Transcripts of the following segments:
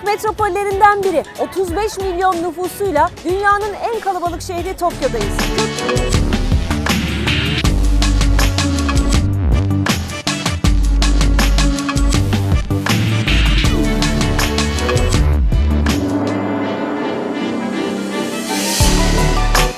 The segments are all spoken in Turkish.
metropollerinden biri. 35 milyon nüfusuyla dünyanın en kalabalık şehri Tokyo'dayız.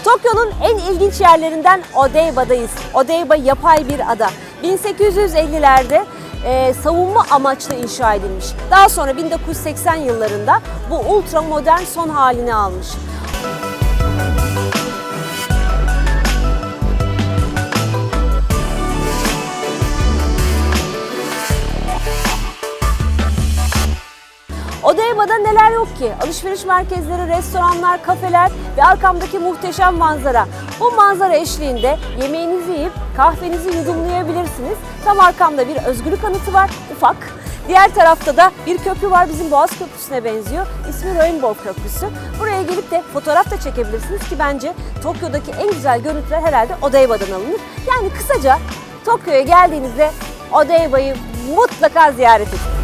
Tokyo'nun en ilginç yerlerinden Odeiba'dayız. Odeiba yapay bir ada. 1850'lerde e, savunma amaçlı inşa edilmiş. Daha sonra 1980 yıllarında bu ultra modern son halini almış. Odeiba'da neler yok ki? Alışveriş merkezleri, restoranlar, kafeler ve arkamdaki muhteşem manzara. Bu manzara eşliğinde yemeğinizi yiyip kahvenizi yudumlayabilirsiniz. Tam arkamda bir özgürlük anıtı var, ufak. Diğer tarafta da bir köprü var, bizim Boğaz Köprüsü'ne benziyor. İsmi Rainbow Köprüsü. Buraya gelip de fotoğraf da çekebilirsiniz ki bence Tokyo'daki en güzel görüntüler herhalde Odeiba'dan alınır. Yani kısaca Tokyo'ya geldiğinizde Odeiba'yı mutlaka ziyaret edin.